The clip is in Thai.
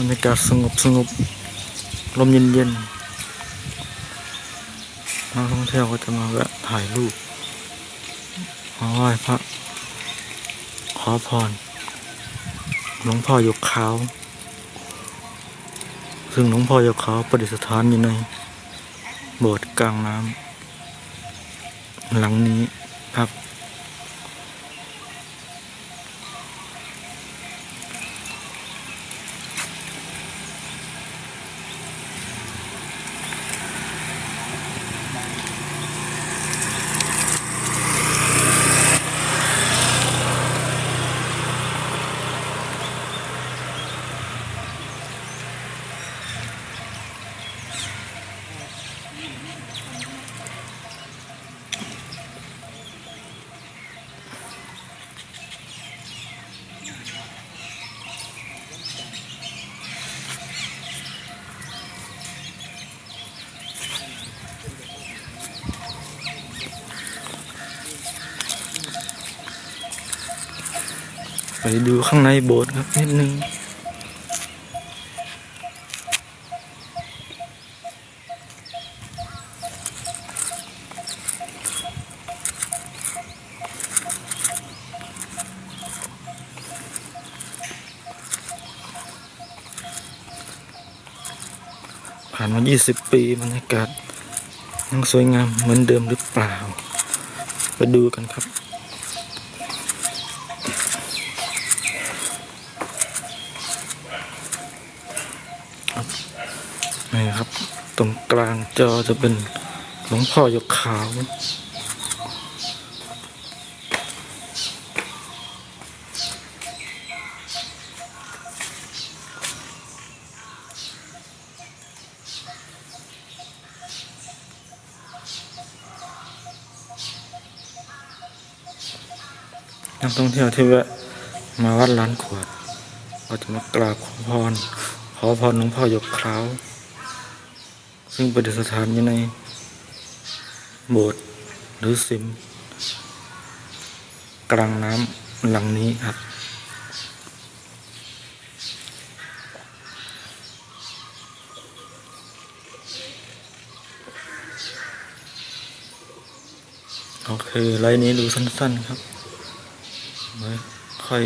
รรยากาศสงบสงบลมเย็นเย็นนักท่องเที่ยวก็จะมาแวะถ่ายรูปมาไหว้พระ ขอพรหลวงพ่อหยกขาว ซึ่งหลวงพ่อหยกขาวประดิษฐานอยู่ใน โบสถ์กลางน้ำหลังนี้ครับ ไปดูข้างในโบสถ์ครับนิดนึงผ่านมา 20 ปีบรรยากาศยังสวยงามเหมือนเดิมหรือเปล่า ไปดูกันครับ นี่ครับ ตรงกลางจอจะเป็นหลวงพ่อยกขาวนักท่องเที่ยวที่แวะมาวัดล้านขวดก็จะมากราบขอพร ขอพรหลวงพ่อยกขาว ซึ่งประดิษฐานอยู่ใน โบสถ์หรือสิม กลางน้ำหลังนี้ครับ โอเค ไลน์นี้ดูสั้น ๆ ครับ ค่อย